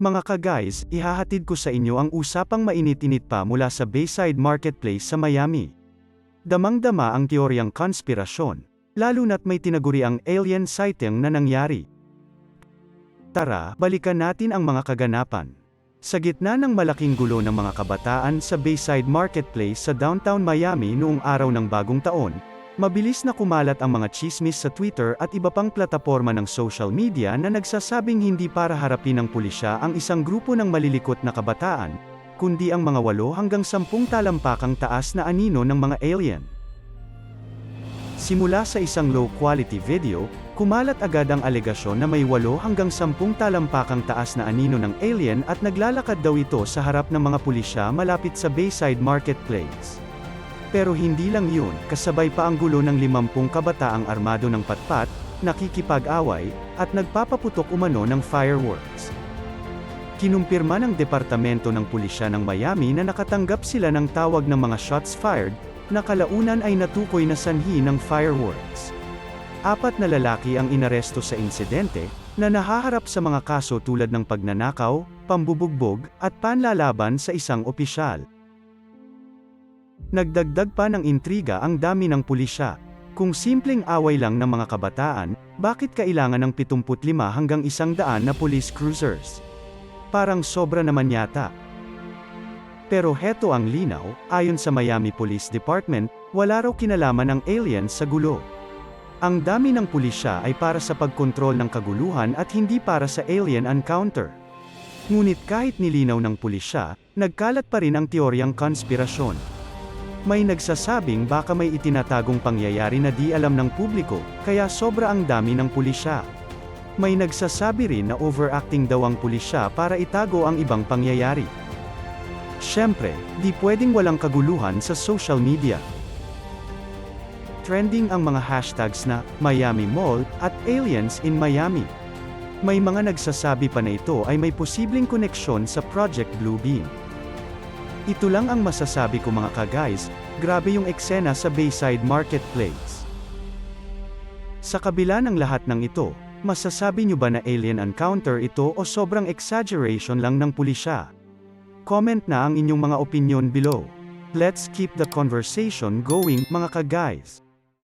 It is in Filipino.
Mga ka-guys, ihahatid ko sa inyo ang usapang mainit-init pa mula sa Bayside Marketplace sa Miami. Damang-dama ang teoryang konspirasyon, lalo na't may tinaguri ang alien sighting na nangyari. Tara, balikan natin ang mga kaganapan. Sa gitna ng malaking gulo ng mga kabataan sa Bayside Marketplace sa downtown Miami noong araw ng bagong taon, mabilis na kumalat ang mga chismis sa Twitter at iba pang plataporma ng social media na nagsasabing hindi para harapin ng pulisya ang isang grupo ng malilikot na kabataan, kundi ang mga walo hanggang sampung talampakang taas na anino ng mga alien. Simula sa isang low-quality video, kumalat agad ang alegasyon na may walo hanggang sampung talampakang taas na anino ng alien at naglalakad daw ito sa harap ng mga pulisya malapit sa Bayside Marketplace. Pero hindi lang yun, kasabay pa ang gulo ng limampung kabataang armado ng patpat, nakikipag-away, at nagpapaputok umano ng fireworks. Kinumpirma ng Departamento ng Pulisya ng Miami na nakatanggap sila ng tawag ng mga shots fired, na kalaunan ay natukoy na sanhi ng fireworks. Apat na lalaki ang inaresto sa insidente, na nahaharap sa mga kaso tulad ng pagnanakaw, pambubugbog, at panlalaban sa isang opisyal. Nagdagdag pa ng intriga ang dami ng pulisya. Kung simpleng away lang ng mga kabataan, bakit kailangan ng 75 hanggang 100 na police cruisers? Parang sobra naman yata. Pero heto ang linaw, ayon sa Miami Police Department, wala raw kinalaman ng aliens sa gulo. Ang dami ng pulisya ay para sa pagkontrol ng kaguluhan at hindi para sa alien encounter. Ngunit kahit nilinaw ng pulisya, nagkalat pa rin ang teoryang konspirasyon. May nagsasabing baka may itinatagong pangyayari na di alam ng publiko, kaya sobra ang dami ng pulisya. May nagsasabi rin na overacting daw ang pulisya para itago ang ibang pangyayari. Siyempre, di pwedeng walang kaguluhan sa social media. Trending ang mga hashtags na Miami Mall at Aliens in Miami. May mga nagsasabi pa na ito ay may posibleng koneksyon sa Project Bluebeam. Ito lang ang masasabi ko mga ka-guys, grabe yung eksena sa Bayside Marketplace. Sa kabila ng lahat ng ito, masasabi nyo ba na alien encounter ito o sobrang exaggeration lang ng pulisya? Comment na ang inyong mga opinion below. Let's keep the conversation going mga ka-guys.